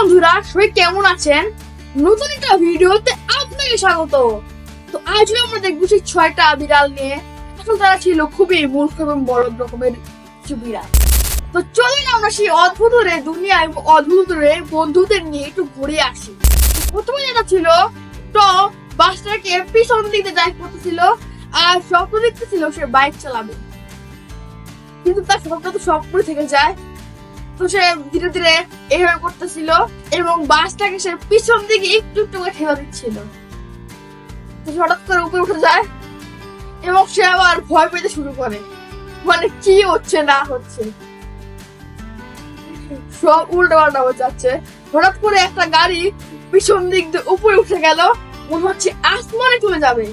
বন্ধুরা, সবাই কেমন আছেন? নতুন একটা ভিডিওতে আপনাকে স্বাগত। তো আজ আমরা দেখব সেই ছয়টা বিড়াল নিয়ে। আসলে তারা ছিল খুবই মূর্খ এবং বড় রকমের কিছু বিড়াল। তো চলেন আমরা সেই অদ্ভুত রে দুনিয়া এবং অদ্ভুত রে বন্ধুদের নিয়ে একটু ঘুরে আসি। প্রথমে যেটা ছিল টম বাসটাকে পিছন দিকে যাই করতেছিল আর স্বপ্ন দেখতেছিল সে বাইক চালাবে। কিন্তু তার স্বপ্ন তো স্বপ্ন থেকে যায়। তো সে ধীরে ধীরে এইভাবে করতেছিল এবং বাসটাকে সে পিছন দিকে একটু একটু করে ঠেলা দিচ্ছিল। হঠাৎ করে উপরে উঠে যায় এবং সে আবার ভয় পেতে শুরু করে। মানে কি হচ্ছে, না হচ্ছে? সব উল্টো পাল্টা হয়ে যাচ্ছে। হঠাৎ করে একটা গাড়ি পিছন দিক দিয়ে উপরে উঠে গেল। মনে হচ্ছে আসমানে চলে যাবে।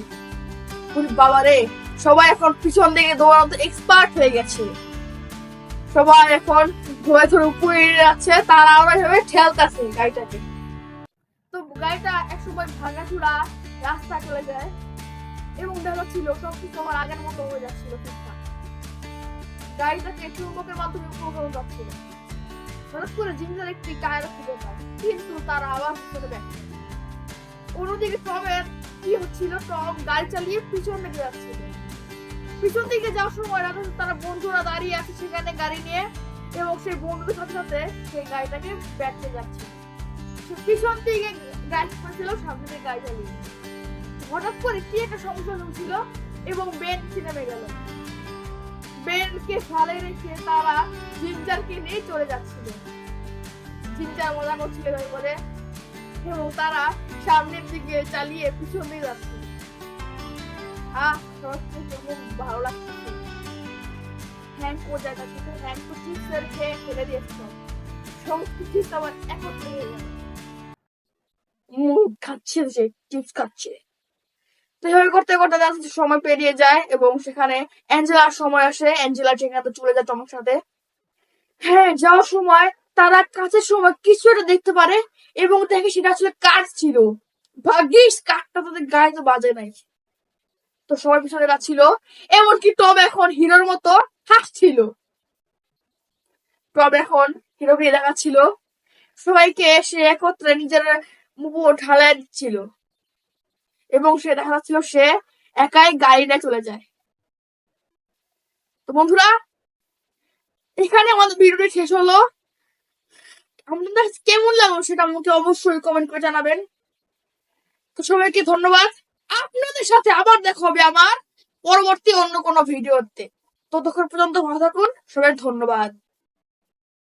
বাবা রে সবাই এখন পিছন দিকে দৌড়াতে এক্সপার্ট হয়ে গেছে। সবাই এখন ধরে ধরে উপরে যাচ্ছে, তারা আমরা এভাবে ঠেলতেছে গাড়িটাকে। তো গাড়িটা এক সময় ভাঙা চূড়া রাস্তা চলে যায় এবং দেখা ছিল সব কিছু আমার আগের মতো হয়ে যাচ্ছিল ঠিকঠাক। গাড়িটাকে চুম্বকের মাধ্যমে উপকরণ যাচ্ছিল। হঠাৎ করে জিঞ্জার একটি টায়ার খুঁজে পায় কিন্তু তারা আবার পিছনে ব্যাক অন্যদিকে টমের কি হচ্ছিল, টম গাড়ি চালিয়ে পিছন দিকে যাচ্ছিল। পিছন দিকে যাওয়ার সময় রাতে তারা বন্ধুরা দাঁড়িয়ে আছে সেখানে গাড়ি নিয়ে, এবং সেই বন্ধুদের সাথে সাথে সেই গাড়িটাকে ব্যাকতে যাচ্ছে। পিছন দিকে গাড়ি করেছিল সামনে দিকে গাড়ি চালিয়ে হঠাৎ করে কি একটা সমস্যা হচ্ছিল এবং বেন নেমে গেল। বেনকে ফেলে রেখে তারা জিঞ্জারকে নিয়ে চলে যাচ্ছিল। জিঞ্জার মজা করছিল করে এবং তারা সামনের দিকে চালিয়ে পিছন দিকে যাচ্ছিল। সময় পেরিয়ে যায় এবং সেখানে অ্যাঞ্জেলার সময় আসে। অ্যাঞ্জেলা সেখানে চলে যায় টমের সাথে। হ্যাঁ যাওয়ার সময় তারা কাছের সময় কিছু একটা দেখতে পারে এবং দেখে সেটা আসলে কাঠ ছিল। ভাগ্যিস কাঠটা তাদের গায়ে তো বাজে নাই। তো সবার পিছনে যাচ্ছিল। এমনকি টম এখন হিরোর মতো হাসছিল। টম এখন হিরোকে দেখাচ্ছিল। সবাইকে সে একত্রে নিজের উপর ঢালাই দিচ্ছিল। এবং সে দেখা যাচ্ছিল সে একাই গাড়ি নিয়ে চলে যায়। তো বন্ধুরা, এখানে আমাদের ভিডিওটি শেষ হলো। আপনাদের কেমন লাগল সেটা আমাকে অবশ্যই কমেন্ট করে জানাবেন। তো সবাইকে ধন্যবাদ। আপনাদের সাথে আবার দেখা হবে আমার পরবর্তী অন্য কোনো ভিডিওতে। ততক্ষণ পর্যন্ত ভালো থাকুন, সবাই ধন্যবাদ।